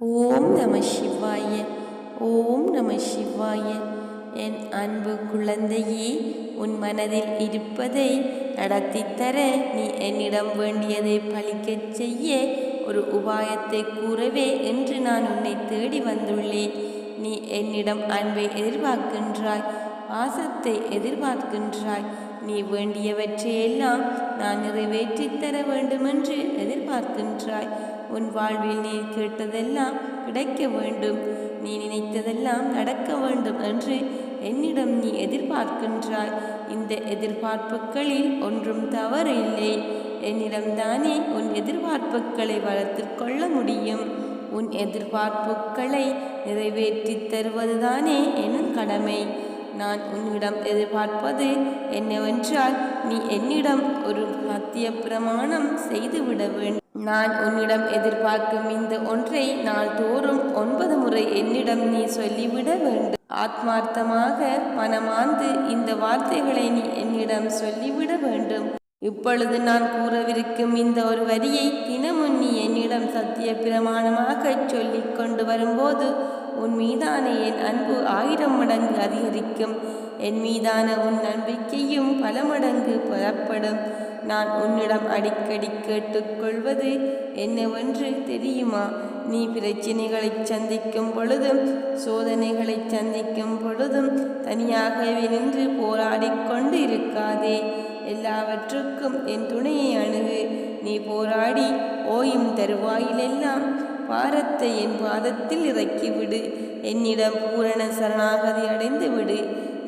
ஓம் நம சிவாய ஓம் நம சிவாய. என் அன்பு குழந்தையே உன் மனதில் இருப்பதை நடத்தித்தர நீ என்னிடம் வேண்டியதை பழிக்கச் செய்ய ஒரு உபாயத்தை கூறவே என்று நான் உன்னை தேடி வந்துள்ளேன். நீ என்னிடம் அன்பை எதிர்பார்க்கின்றாய் பாசத்தை எதிர்பார்க்கின்றாய். நீ வேண்டியவற்றையெல்லாம் நான் நிறைவேற்றித்தர வேண்டுமென்று எதிர்பார்க்கின்றாய். உன் வாழ்வில் நீ கேட்டதெல்லாம் கிடைக்க வேண்டும். நீ நினைத்ததெல்லாம் நடக்க வேண்டும் என்று என்னிடம் நீ எதிர்பார்க்கின்றாய். இந்த எதிர்பார்ப்புகளில் ஒன்றும் தவறு இல்லை. என்னிடம்தானே உன் எதிர்பார்ப்புகளை வளர்த்து கொள்ள முடியும். உன் எதிர்பார்ப்புகளை நிறைவேற்றித் தருவதுதானே என் கடமை. நான் உன்னிடம் எதிர்பார்ப்பது என்னவென்றால் நீ என்னிடம் ஒரு சத்திய பிரமாணம் செய்துவிட வேண்டும். நான் உன்னிடம் எதிர்பார்க்கும் இந்த ஒன்றை நாள்தோறும் ஒன்பது முறை என்னிடம் நீ சொல்லிவிட வேண்டும். ஆத்மார்த்தமாக மனமார்ந்து இந்த வார்த்தைகளை நீ என்னிடம் சொல்லிவிட வேண்டும். இப்பொழுது நான் கூறவிருக்கும் இந்த ஒரு வரியை தினமும் நீ என்னிடம் சத்திய பிரமாணமாக சொல்லிக் கொண்டு வரும்போது உன் மீதான என் அன்பு ஆயிரம் மடங்கு அதிகரிக்கும். என் மீதான உன் நம்பிக்கையும் பல மடங்கு புறப்படும் நான் உன்னிடம் அடிக்கடி கேட்டுக்கொள்வது என்னவென்று தெரியுமா? நீ பிரச்சனைகளை சந்திக்கும் பொழுதும் சோதனைகளை சந்திக்கும் பொழுதும் தனியாகவே நின்று போராடிக் கொண்டு இருக்காதே எல்லாவற்றுக்கும் என் துணையை அணுகு. நீ போராடி ஓயும் தருவாயிலெல்லாம் பாரத்தை என் பாதத்தில் இறக்கிவிடு. என்னிடம் பூரண சரணாகதி அடைந்து விடு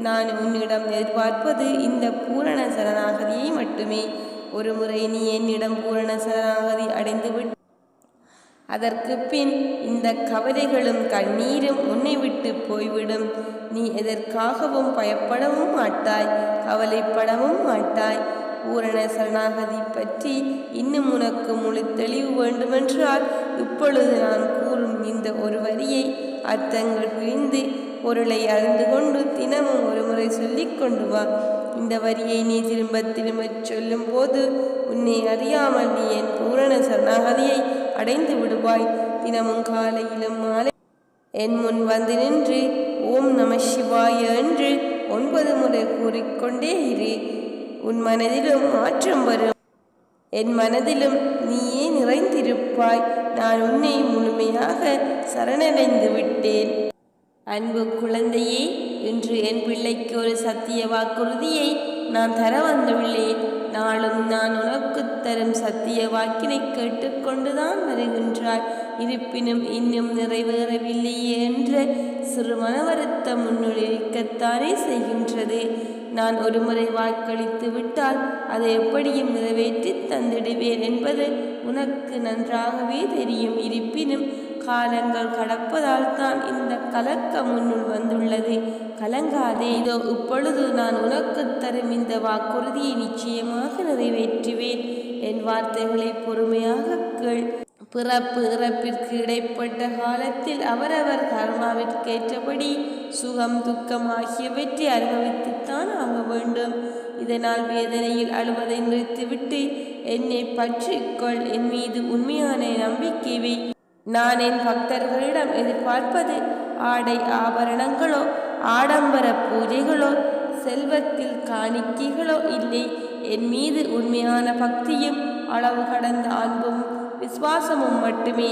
நான் உன்னிடம் எதிர்பார்ப்பது இந்த பூரண சரணாகதியை மட்டுமே. ஒரு முறை நீ என்னிடம் பூரண சரணாகதி அடைந்துவிட்டு அதற்கு பின் இந்த கவலைகளும் கண்ணீரும் உன்னை விட்டு போய்விடும். நீ எதற்காகவும் பயப்படவும் மாட்டாய் கவலைப்படவும் மாட்டாய். பூரண சரணாகதி பற்றி இன்னும் உனக்கு முழு தெளிவு வேண்டுமென்றால் இப்பொழுது நான் கூறும் இந்த ஒரு வரியை அர்த்தங்கள் புரிந்து பொருளை அறிந்து கொண்டு தினமும் ஒரு முறை சொல்லிக் கொண்டு வா. இந்த வரியை நீ திரும்ப திரும்ப சொல்லும் போது உன்னை அறியாமல் நீ என் பூரண சரணாகதியை அடைந்து விடுவாய். தினமும் காலையிலும் மாலை என் முன் வந்து நின்று ஓம் நம சிவாய என்று ஒன்பது முறை கூறிக்கொண்டே இரு. உன் மனதிலும் மாற்றம் வரும். என் மனதிலும் நீயே நிறைந்திருப்பாய். நான் உன்னை முழுமையாக சரணடைந்து விட்டேன். அன்பு குழந்தையே இன்று என் பிள்ளைக்கு ஒரு சத்திய வாக்குறுதியை நான் தர வந்துள்ளேன். நாளும் நான் உனக்கு தரும் சத்திய வாக்கினை கேட்டுக்கொண்டுதான் வருகின்றாய். இருப்பினும் இன்னும் நிறைவேறவில்லையே என்ற சிறு மன வருத்தம் உன்னுள் இருக்கத்தானே செய்கின்றது. நான் ஒரு முறை வாக்களித்து விட்டால் அதை எப்படியும் நிறைவேற்றி தந்திடுவேன் என்பது உனக்கு நன்றாகவே தெரியும். இருப்பினும் காலங்கள் கடப்பதால் தான் இந்த கலக்கம் உன்னுள் வந்துள்ளது. கலங்காதே இதோ இப்பொழுது நான் உனக்கு தரும் இந்த வாக்குறுதியை நிச்சயமாக நிறைவேற்றுவேன். என் வார்த்தைகளை பொறுமையாக கேள். பிறப்பு இறப்பிற்கு இடைப்பட்ட காலத்தில் அவரவர் கர்மாவிற்கேற்றபடி சுகம் துக்கம் ஆகியவற்றை அனுபவித்துத்தான் ஆக வேண்டும். இதனால் வேதனையில் அழுவதை நிறுத்திவிட்டு என்னை பற்றிக்கொள் என் மீது உண்மையான நம்பிக்கை வை. நான் என் பக்தர்களிடம் எதிர்பார்ப்பது ஆடை ஆபரணங்களோ ஆடம்பர பூஜைகளோ செல்வத்தில் காணிக்கைகளோ இல்லை. என் மீது உண்மையான பக்தியும் அளவு கடந்த அன்பும் விசுவாசமும் மட்டுமே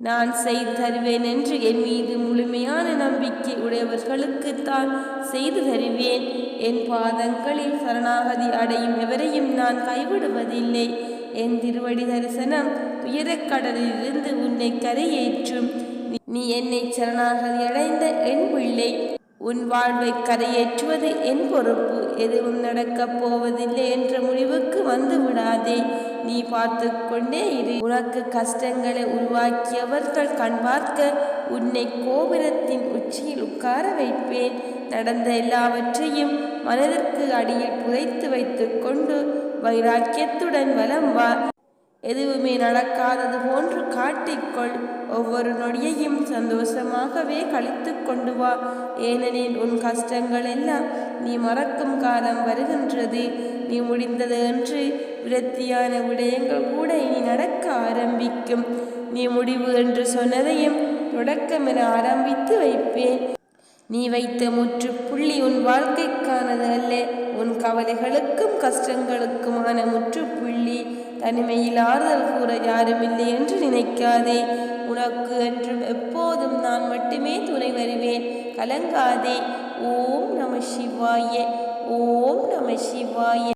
நான் செய்து தருவேன் என்று என் மீது முழுமையான நம்பிக்கை உடையவர்களுக்கு தான் செய்து தருவேன். என் பாதங்களில் சரணாகதி அடையும் எவரையும் நான் கைவிடுவதில்லை. என் திருவடி தரிசனம் துயரக்கடலிலிருந்து உன்னை கரையேற்றும். நீ என்னை சரணாகதி அடைந்த என் பிள்ளை. உன் வாழ்வை கரையேற்றுவது என் பொறுப்பு. எதுவும் நடக்கப் போவதில்லை என்ற முடிவுக்கு வந்து விடாதே. நீ பார்த்து கொண்டே இரு. உனக்கு கஷ்டங்களை உருவாக்கியவர்கள் கண் பார்க்க உன்னை கோபுரத்தின் உச்சியில் உட்கார வைப்பேன். நடந்த எல்லாவற்றையும் மனதிற்கு அடியில் புதைத்து வைத்து கொண்டு வைராக்கியத்துடன் வலம் வா. எதுவுமே நடக்காதது போன்று காட்டிக்கொள். ஒவ்வொரு நொடியையும் சந்தோஷமாகவே கழித்து கொண்டு வா. ஏனெனில் உன் கஷ்டங்கள் எல்லாம் நீ மறக்கும் காலம் வருகின்றது. நீ முடிந்தது என்று விரத்தியான விடயங்கள் கூட இனி நடக்க ஆரம்பிக்கும். நீ முடிவு என்று சொன்னதையும் தொடக்கம் என ஆரம்பித்து வைப்பேன். நீ வைத்த முற்றுப்புள்ளி உன் வாழ்க்கைக்கானது அல்ல. உன் கவலைகளுக்கும் கஷ்டங்களுக்குமான முற்றுப்புள்ளி. தனிமையில் ஆறுதல் கூற யாருமில்லை என்று நினைக்காதே. உனக்கு என்றும் எப்போதும் நான் மட்டுமே துணை வருவேன். கலங்காதே. ஓம் நம சிவாய. ஓம் நம சிவாய.